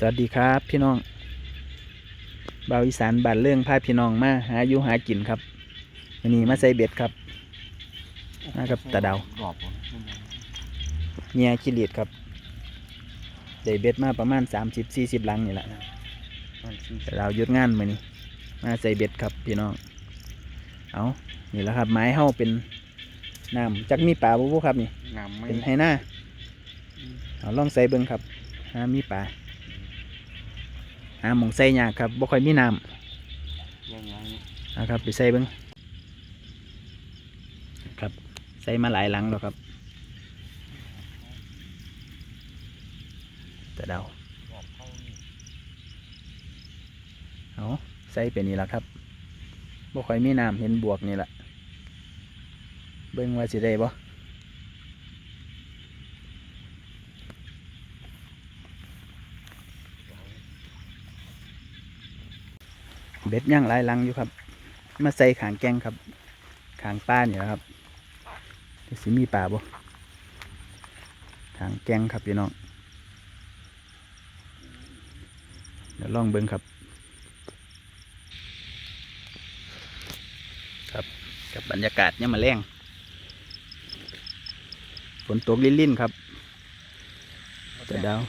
สวัสดีครับพี่น้องบ่าวอีสานบ้านเรื่องพาพี่น้องมาหาอยู่หากินครับวันนี้มาใส่เบ็ดครับมากับตาดาวรอบบ่เงียกิริดครับได้เบ็ดมาประมาณ30 40ลังนี่แหละมันสิตาดาวหยุดงานมื้อนี้มาใส่เบ็ดครับพี่น้องเอานี่แหละครับไม้เฮาเป็นน้ำจักมีปลาบ่บ่ครับนี่งามไหม่เป็นไฮหน้าเอาลองใส่เบิ่งครับหามีปลา หาหมองใส่ยากครับบ่ค่อยมีน้ำยังไงเอาครับไปใส่เบิ้งครับใส่มาหลายหลังแล้วครับแต่เดารอบเอาใส่ไปนี่ละครับบ่ค่อยมีน้ำเห็นบวกนี่แหละเบิ้งว่าสิได้บ่ เบ็ดย่างหลายหลังอยู่ครับ มาใส่ขางแกงครับ ขางป้านี่แหละครับจะสิมีป่าบ่ขางแกงครับพี่น้องเดี๋ยวลองเบิ้งครับ ครับกับบรรยากาศเนี่ยามมาแรงฝนตกลิ่นๆครับแต่ดาว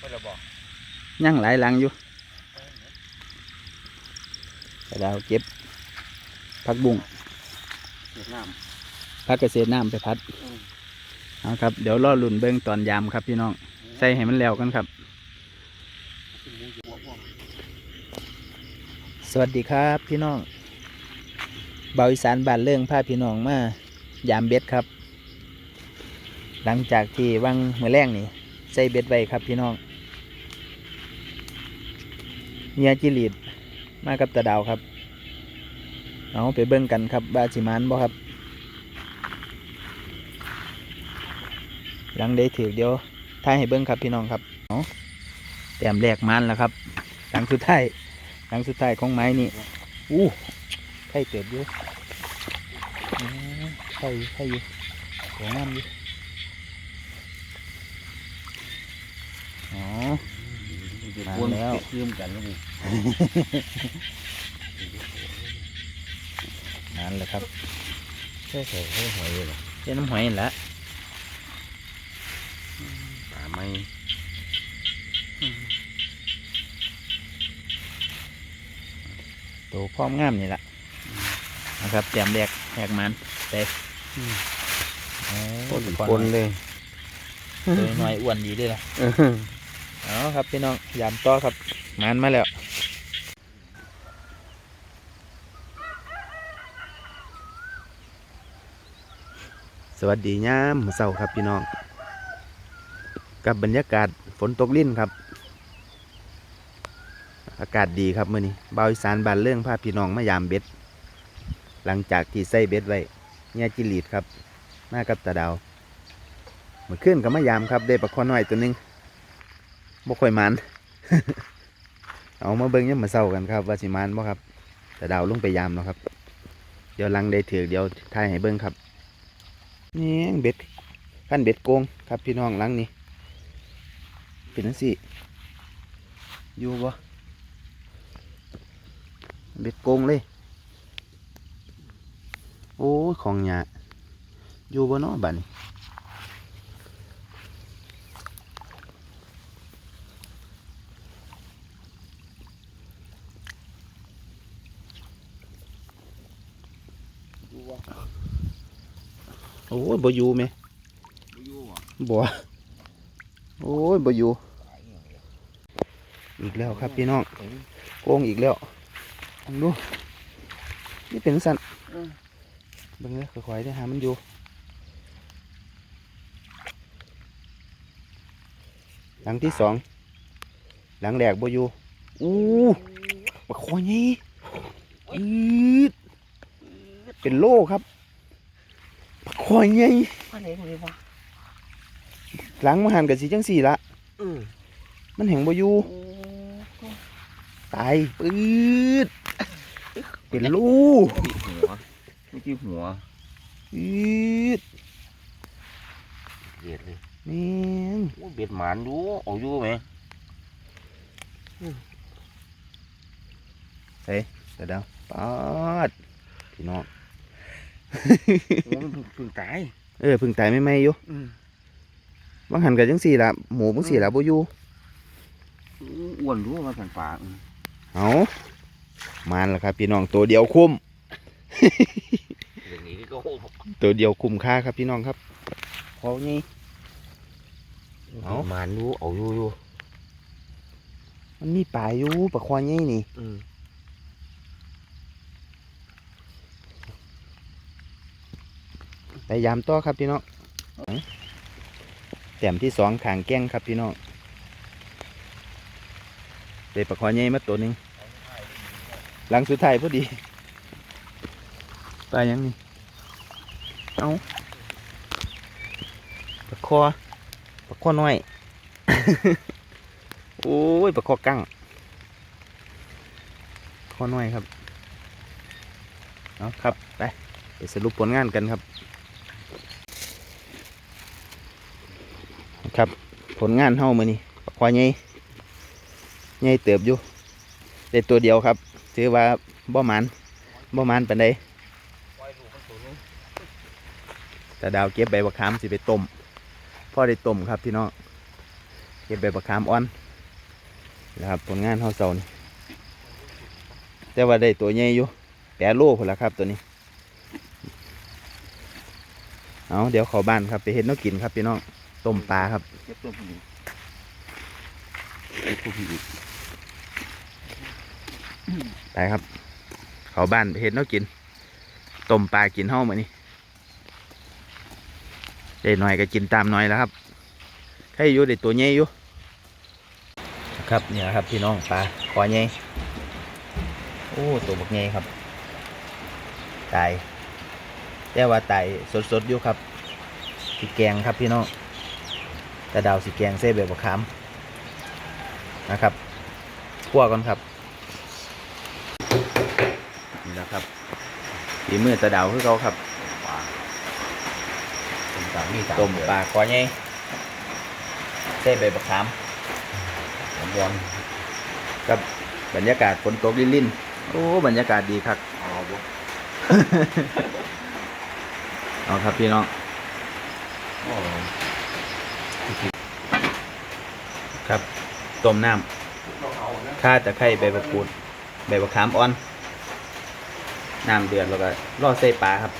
ก็จะบอกย่างหลายหลังอยู่ แต่ดาวเก็บผักบุ้งเวียดนามพักเกษตรน้ำไปพัดอืมเอาครับ เดี๋ยวรอลุ่นเบิ้งตอนยามครับพี่น้อง ใส่ให้มันแล้วกันครับขึ้นหมูอยู่บ่บ่สวัสดีครับพี่น้องเบาอีสานบ้านเรื่องพาพี่น้องมายามเบ็ดครับ หลังจากที่วังเมื่อแรงนี่ใส่เบ็ดไว้ครับพี่น้องเมียจิลีด มากับตาดาวครับ เอาไปเบิ้งกันครับบาจิมานบ่ครับ หลังได้ถือเดียวท้ายให้เบิ้งครับพี่น้องครับเอาแต้มแรกมันแล้วครับ หลังสุดท้ายหลังสุดท้ายของไม้นี่อู้ไข่เติบอยู่อืมไข่ไข่อยู่สวยงามอยู่อ๋อ จะมาปวนแล้วเชื่อมกันแล้วนี่นั่นแหละครับแค่ใส่แค่หอยเลยเหรอเจ้าน้ำหอยนั่นแหละป่าไม้ตัวพร้อมงามนี่แหละนะครับแต้มแรกแรกมันเต็โอ้ปนตัวปนเลย ตัวน้อยอ้วนดีด้วยล่ะ เอาครับพี่น้องยามต่อครับมันมาแล้วสวัสดียามมื้อเช้าครับพี่น้อง กับบรรยากาศฝนตกลิ่นครับ อากาศดีครับมื้อนี้บ่าวอีสานบานเรื่องพาพพี่น้องมายามเบ็ด หลังจากที่ใส่เบ็ดไว้เนี่ยจิลีดครับ มากับตาดาวเมื่อคืนก็มายามครับ ได้ปลาคอน้อยตัวหนึง บ่ค่อยมันเอามาเบิ่งยังมาเศร้ากันครับ ว่าสิมันบ่ครับ แต่ดาวลงไปยามเนาะครับ เดี๋ยวลังได้ถือเดี๋ยวถ่ายให้เบิ่งครับ นี่เบ็ดขั้นเบ็ดโกงครับพี่น้องลังนี้เป็นจังซี่อยู่บ่เบ็ดโกงเลย โอ้ของหยาอยู่บ่เนาะบัดนี้ โอ้ยบ่อยู่แม่บ่อยู่ว่ะบ่โอ้ยบ่อยู่หลายอย่างเลยอีกแล้วครับพี่น้องเอ้ยโกงอีกแล้วลองดูนี่เป็นสันเออเบิ่งเลยค่อยๆได้หามันอยู่หลังที่สองหลังแรกบ่อยู่อู้บักคอใหญ่อืด เป็นโลครับบักคอใหญ่อันไหนของนี่วะหลังมาหันกับสีจังสี่ละเออมันแห่งบ่อยู่โอ้ตายปืดเป็นลูมีหัวไม่กี่หัวอืดเบียดเลยแม่งโอ้เบียดหมานดูเอาอยู่ไหมเฮ้ยเดี๋ยวเดี๋ยวปอดพี่น้อง โอ้มันเพิ่งตายเออเพึ่งตายไม่ไม่ๆอยู่อืมบางหันกับจังสี่ละหมูบางสี่ละบ่อยู่อ้วนรู้ว่ามันสันปลาอืมเอามานแล้วครับพี่น้องตัวเดียวคุ้ม เรื่องนี้ก็โหตัวเดียวคุ้มค่าครับพี่น้องครับพอไง เอา มานรู้เอาอยู่อยู่มันมีปลาอยู่ปลาควายไงนี่อืม ยายามต่อครับพี่น้องแต้มที่สองขางแก้งครับพี่น้องเด็ปลาควายไงมาตัวหนึ่งหลังสุดท้ายพอดีปลายังนี่เอาปลาคอปลาคอน้อย โอ้ยปลาคอกั้งคอน้อยครับเอาครับไปไปสรุปผลงานกันครับ ครับ ผลงานเฮามือนี่ควายใหญ่ใหญ่เติบอยู่ได้ตัวเดียวครับ ถือว่าบ่หมันบ่หมันเปานใดแต่ดาวเก็บใบบักขามสิไปต้มพ่อได้ต้มครับพี่น้องเก็บใบบักขามอ่อนนะครับผลงานเฮาเซานี่แต่ว่าได้ตัวใหญ่อยู่แปดโลพุ่นละครับตัวนี้เอาเดี๋ยวเข้าบ้านครับไปเห็ดแน้กินครับพี่น้อง ต้มปลาครับเก็บตัวผู้หญิงเก็บตัวผู้หญิงไปครับ เขาบ้านไปเห็ดแน้กินต้มปลากินเฮ้ามานี่ได้หน่อยก็กินตามหน่อยแล้วครับให้อยู่ได้ตัวใหญ่อยู่ครับเนี่ยครับพี่น้องปลาคอใหญ่โอ้ตัวบักใหญ่ครับตายแต่ว่าตายสดๆอยู่ครับสีแกงครับพี่น้อง แต่ดาวสีแกงเส้แบบบะขามนะครับคั่วก่อนครับนี่แหละครับฝีมือตะดาวคือเขาครับปลาต้มปลามีสามต้มเดือนปลาคอใหญ่ใส่ใบบักขามผมบอลกับบรรยากาศฝนตกลิ่นๆโอ้บรรยากาศดีครับเอาบ่เอาครับพี่น้อง โอ้ ครับ ต้มน้ำข่าตะไคร้ใบบักกูดใบบักขามอ่อน น้ำเดือดแล้วก็ล่อใส่ปลาครับ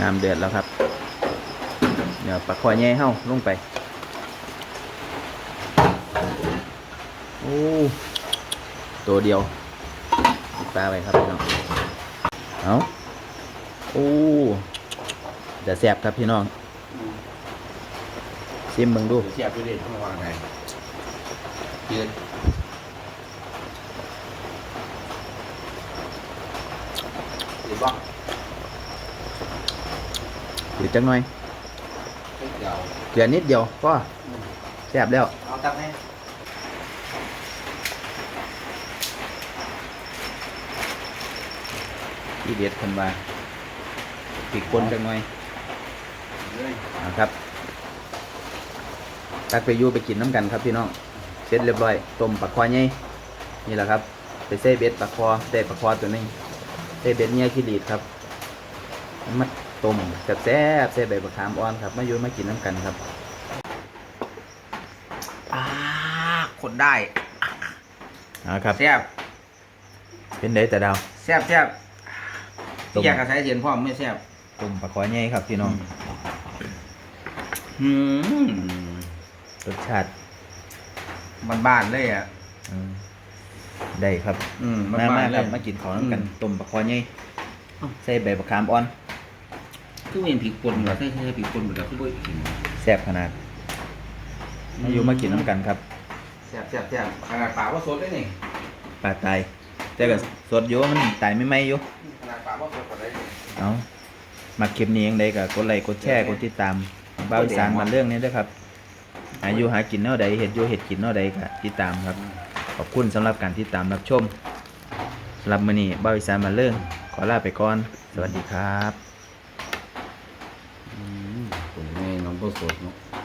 น้ำเดือดแล้วครับ เดี๋ยวปลาคอใหญ่เฮ้าลงไป โอ้ตัวเดียวปลาไปครับพี่น้องเอาโอ้จะแซ่บครับพี่น้อง ชิมเบิ่งดูเสียบไปเด็ดข้างวางไงเยืนดีบ้างหรือจังหน่อยเดี๋ยวเกลือนิดเดียวก็แซ่บแล้วเอาตักให้ที่เด็ดคนว่าปีกคนจังหน่อยเลยนะครับ ตักไปอยู่ไปกินน้ำกันครับพี่น้องเสร็จเรียบร้อยต้มปลาคอใหญ่นี่แหละครับ ไปเส้เบ็ดปลาคอเส้ปลาคอตัวหนึงเส้เบ็ดเนี่ยขี้ดีดครับมาต้มแซ่บแซ่บๆเส้ใบมะขามอ่อนครับมาอยู่มากินน้ำกันครับอ่าคนได้เอาครับแซ่บเป็นไดแต่ดาวแซ่บแซ่บต้มที่อยากกระใช้เทียนพ่อไม่แซ่บต้มปลาคอใหญ่ครับพี่น้อง อืม รสชาติบ้านๆเลยอะ อืมได้ครับอืมมาบ้ามานๆคเลรับยมากินของน้ำกันอืม ต้มปลาคอใหญ่อ้าวใส่ใบมะขามอ่อนคือเป็นผีคนเหรอใช่ใช่ผีคนเหมือนกับคือบ่กินแซ่บขนาดมาอยู่มากินน้ำกันครับแซ่บแซ่บแซ่บขนาดปากว่าสดได้นี่ปลาตายแต่ก็สดอยู่มันตายไม่ไหมอยู่ขนาดปากว่าสดกว่าได้เอามาคลิปนี้ยังไงก็กดไลค์กดแชร์กดติดตามบ่าวอีสานมาเรื่องนี้ด้วยครับ อายุหากินเน่าใดเห็ดอยู่เห็ดกินเน่าใดก็ติดตามครับ ขอบคุณสำหรับการติดตามรับชมสำหรับมื้อนี้บ่าวอีสานมาเรื่องขอลาไปก่อน สวัสดีครับ อืมคนนี้น้องก็สดเนาะ